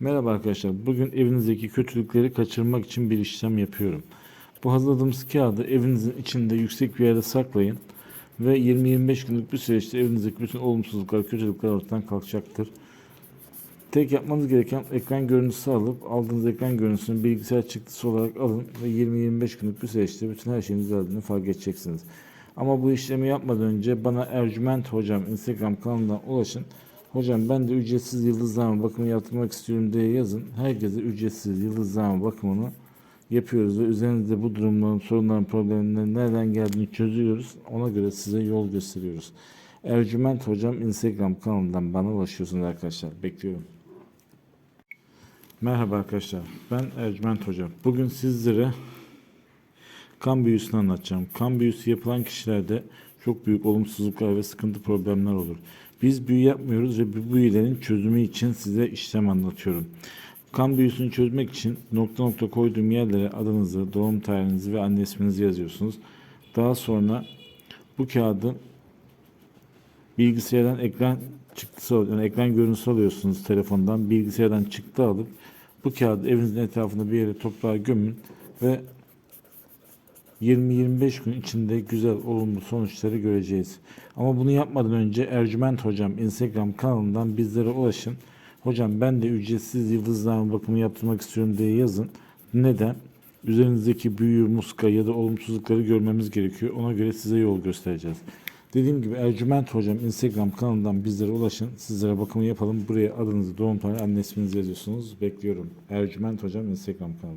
Merhaba arkadaşlar. Bugün evinizdeki kötülükleri kaçırmak için bir işlem yapıyorum. Bu hazırladığımız kağıdı evinizin içinde yüksek bir yerde saklayın ve 20-25 günlük bir süreçte evinizdeki bütün olumsuzluklar, kötülükler ortadan kalkacaktır. Tek yapmanız gereken ekran görüntüsü alıp aldığınız ekran görüntüsünü bilgisayar çıktısı olarak alın ve 20-25 günlük bir süreçte bütün her şeyin düzeldiğini fark edeceksiniz. Ama bu işlemi yapmadan önce bana Ercüment Hocam Instagram kanalından ulaşın. Hocam ben de ücretsiz yıldızlama bakımı yaptırmak istiyorum diye yazın. Herkese ücretsiz yıldızlama bakımını yapıyoruz ve üzerinizde bu durumların, sorunların, problemlerin nereden geldiğini çözüyoruz. Ona göre size yol gösteriyoruz. Ercüment Hocam Instagram kanalından bana ulaşıyorsunuz arkadaşlar. Bekliyorum. Merhaba arkadaşlar. Ben Ercüment Hocam. Bugün sizlere kan büyüsünü anlatacağım. Kan büyüsü yapılan kişilerde çok büyük olumsuzluklar ve sıkıntı problemler olur. Biz büyü yapmıyoruz ve bu büyülerin çözümü için size işlem anlatıyorum. Kan büyüsünü çözmek için nokta nokta koyduğum yerlere adınızı, doğum tarihinizi ve anne isminizi yazıyorsunuz. Daha sonra bu kağıdı bilgisayardan ekran çıktısı yani ekran görüntüsü alıyorsunuz telefondan. Bilgisayardan çıktı alıp bu kağıdı evinizin etrafında bir yere toprağa gömün ve 20-25 gün içinde güzel, olumlu sonuçları göreceğiz. Ama bunu yapmadan önce Ercüment Hocam Instagram kanalından bizlere ulaşın. Hocam ben de ücretsiz yıldızlama bakımı yaptırmak istiyorum diye yazın. Neden? Üzerinizdeki büyü, muska ya da olumsuzlukları görmemiz gerekiyor. Ona göre size yol göstereceğiz. Dediğim gibi Ercüment Hocam Instagram kanalından bizlere ulaşın. Sizlere bakımı yapalım. Buraya adınızı, doğum tarihi, anne isminizi yazıyorsunuz. Bekliyorum. Ercüment Hocam Instagram kanalı.